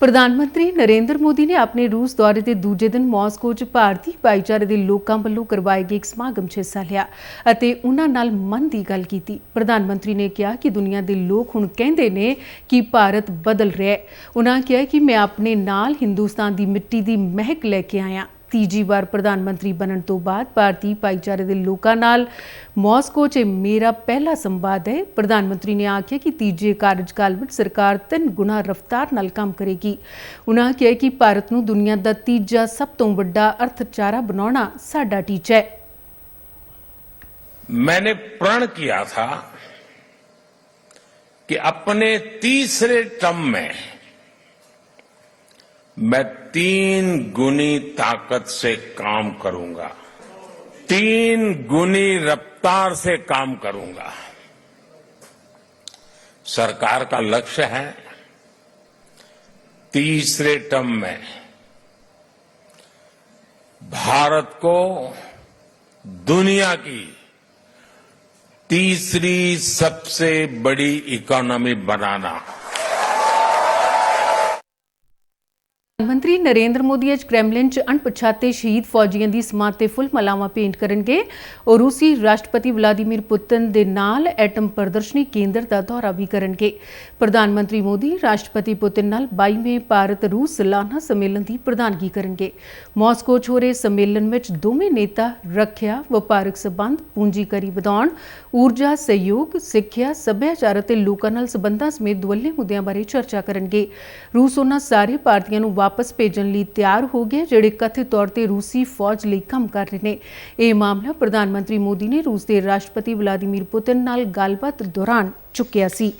ਪ੍ਰਧਾਨ ਮੰਤਰੀ ਨਰਿੰਦਰ ਮੋਦੀ ਨੇ ਆਪਣੇ ਰੂਸ ਦੌਰੇ ਦੇ ਦੂਜੇ ਦਿਨ ਮਾਸਕੋ 'ਚ ਭਾਰਤੀ ਭਾਈਚਾਰੇ ਦੇ ਲੋਕਾਂ ਵੱਲੋਂ ਕਰਵਾਏ ਗਏ ਇੱਕ ਸਮਾਗਮ 'ਚ ਹਿੱਸਾ ਲਿਆ ਅਤੇ ਉਹਨਾਂ ਨਾਲ ਮਨ ਦੀ ਗੱਲ ਕੀਤੀ। ਪ੍ਰਧਾਨ ਮੰਤਰੀ ਨੇ ਕਿਹਾ ਕਿ ਦੁਨੀਆ ਦੇ ਲੋਕ ਹੁਣ ਕਹਿੰਦੇ ਨੇ ਕਿ ਭਾਰਤ ਬਦਲ ਰਿਹਾ ਹੈ। ਉਹਨਾਂ ਕਿਹਾ ਕਿ ਮੈਂ ਆਪਣੇ ਨਾਲ ਹਿੰਦੁਸਤਾਨ ਦੀ ਮਿੱਟੀ ਦੀ ਮਹਿਕ ਲੈ ਕੇ ਆਇਆ। ਤੀਜੀ ਵਾਰ ਪ੍ਰਧਾਨ ਮੰਤਰੀ ਬਣਨ ਤੋਂ ਬਾਅਦ ਭਾਰਤੀ ਭਾਈਚਾਰੇ ਦੇ ਲੋਕਾਂ ਨਾਲ ਮਾਸਕੋ 'ਚ ਮੇਰਾ ਪਹਿਲਾ ਸੰਵਾਦ ਹੈ ਪ੍ਰਧਾਨ ਮੰਤਰੀ ਨੇ ਆਖਿਆ ਕਿ ਤੀਜੇ ਕਾਰਜਕਾਲ ਵਿੱਚ ਸਰਕਾਰ ਤਿੰਨ ਗੁਣਾ ਰਫ਼ਤਾਰ ਨਾਲ ਕੰਮ ਕਰੇਗੀ ਉਨ੍ਹਾਂ ਕਿਹਾ ਕਿ ਭਾਰਤ ਨੂੰ ਦੁਨੀਆ ਦਾ ਤੀਜਾ ਸਭ ਤੋਂ ਵੱਡਾ ਅਰਥਚਾਰਾ ਬਣਾਉਣਾ ਸਾਡਾ ਟੀਚਾ ਹੈ मैंने प्रण किया था कि अपने तीसरे टर्म में मैं तीन गुनी ताकत से काम करूँगा। तीन गुनी रफ्तार से काम करूँगा। सरकार का लक्ष्य है तीसरे टर्म में भारत को दुनिया की तीसरी सबसे बड़ी इकोनॉमी बनाना। ਮੰਤਰੀ ਨਰਿੰਦਰ ਮੋਦੀ ਅੱਜ ਕ੍ਰੈਮਲਿਨ 'ਚ ਅਣਪਛਾਤੇ ਸ਼ਹੀਦ ਫੌਜੀਆਂ ਦੀ ਸਮਾਧ ਤੇ ਫੁੱਲ ਮਲਾਵਾਂ ਭੇਂਟ ਕਰਨਗੇ। ਉਹ ਰੂਸੀ ਰਾਸ਼ਟਰਪਤੀ ਵਲਾਦੀਮੀਰ ਪੁਤਿਨ ਦੇ ਨਾਲ ਐਟਮ ਪ੍ਰਦਰਸ਼ਨੀ ਕੇਂਦਰ ਦਾ ਦੌਰਾ ਵੀ ਕਰਨਗੇ। ਪ੍ਰਧਾਨ ਮੰਤਰੀ ਮੋਦੀ, ਰਾਸ਼ਟਰਪਤੀ ਪੁਤਿਨ ਨਾਲ 22ਵੇਂ ਭਾਰਤ ਰੂਸ ਸਾਲਾਨਾ ਸੰਮੇਲਨ ਦੀ ਪ੍ਰਧਾਨਗੀ ਕਰਨਗੇ। ਮਾਸਕੋ 'ਚ ਹੋ ਰਹੇ ਸੰਮੇਲਨ ਵਿੱਚ ਦੋਵੇਂ ਨੇਤਾ ਰੱਖਿਆ, ਵਪਾਰਕ ਸਬੰਧ ਪੂੰਜੀਕਾਰੀ ਵਧਾਉਣ, ਊਰਜਾ ਸਹਿਯੋਗ, ਸਿੱਖਿਆ, ਸੱਭਿਆਚਾਰ ਅਤੇ ਲੋਕਾਂ ਨਾਲ ਸਬੰਧਾਂ ਸਮੇਤ ਦੁਵੱਲੇ ਮੁੱਦਿਆਂ ਬਾਰੇ ਚਰਚਾ ਕਰਨਗੇ। ਰੂਸ ਉਹਨਾਂ ਸਾਰੇ ਭਾਰਤੀਆਂ ਨੂੰ ਵਾਪਸ ਵਾਪਸ ਭੇਜਣ ਲਈ ਤਿਆਰ ਹੋ ਗਿਆ ਜਿਹੜੇ ਕਥਿਤ ਤੌਰ ਤੇ ਰੂਸੀ ਫੌਜ ਲਈ ਕੰਮ ਕਰ ਰਹੇ ਨੇ। ਇਹ ਮਾਮਲਾ ਪ੍ਰਧਾਨ ਮੰਤਰੀ ਮੋਦੀ ਨੇ ਰੂਸ ਦੇ ਰਾਸ਼ਟਰਪਤੀ ਵਲਾਦੀਮੀਰ ਪੁਤਿਨ ਨਾਲ ਗੱਲਬਾਤ ਦੌਰਾਨ ਚੁੱਕਿਆ ਸੀ।